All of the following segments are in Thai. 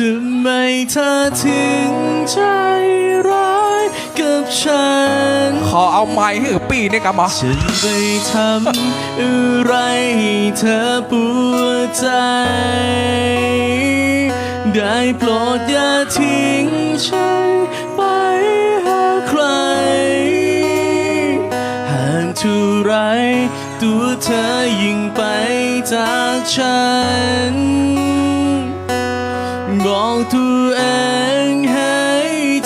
ทำไมเธอถึงใจร้ายกับฉัน ขอเอาไม้ให้กับปีนี่กันมาฉันไปทำอะไรให้เธอปวดใจ ได้โปรดอย่าทิ้งฉันไปหาใคร ห่างเท่าไร ตัวเธอยิ่งไปจากฉัน บอกตัวเองให้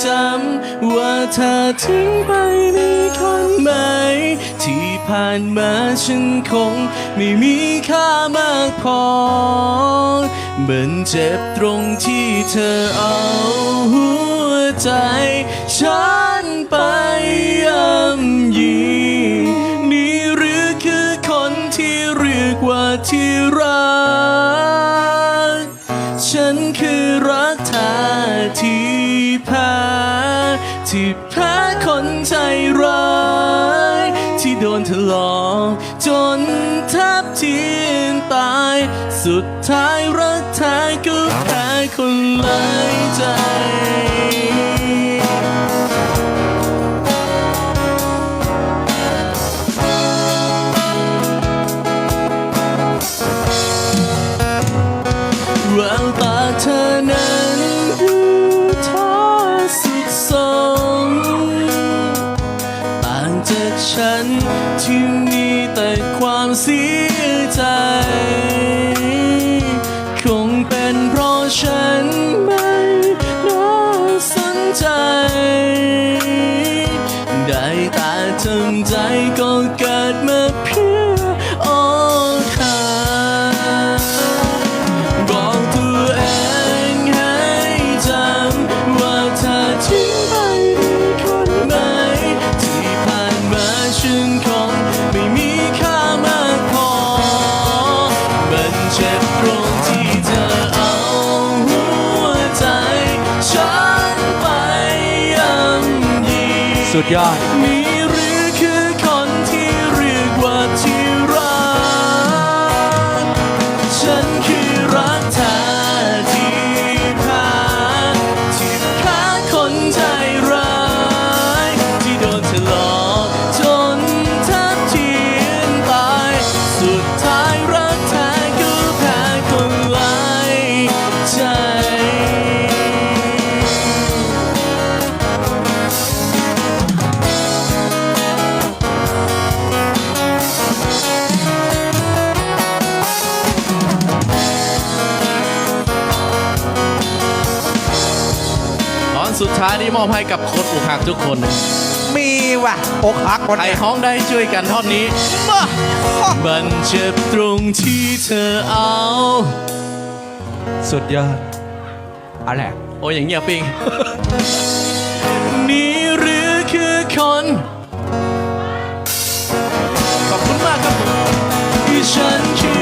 จำ ว่าเธอทิ้งไปมีคนใหม่ที่ผ่านมาฉันคงไม่มีค่ามากพอเหมันเจ็บตรงที่เธอเอาหัวใจ ฉันไปย่ำยีนี่หรือคือคนที่เรียกว่าที่รัก ฉันคือ แพ้ ที่แพ้คนใจร้าย ที่โดนเธอหลอกจนแทบเทียนตาย สุดท้ายรักแท้ก็แพ้คนเลาย ที่มีแต่ความเสียใจ คงเป็นเพราะฉันไม่น่าสนใจ สุด อนสุดท้ายนี้มอบให้กับคนอกหักทุกคนนะมีว่ะอกหักคนใครไหนห้องได้ช่วยกันท่อนนี้มามันเจ็บตรงที่เธอเอา สุดยอดอะไรโอ้ยอย่างเงียบปิงนี่หรือคือคนขอบคุณมากครับที่ฉันคือรักแ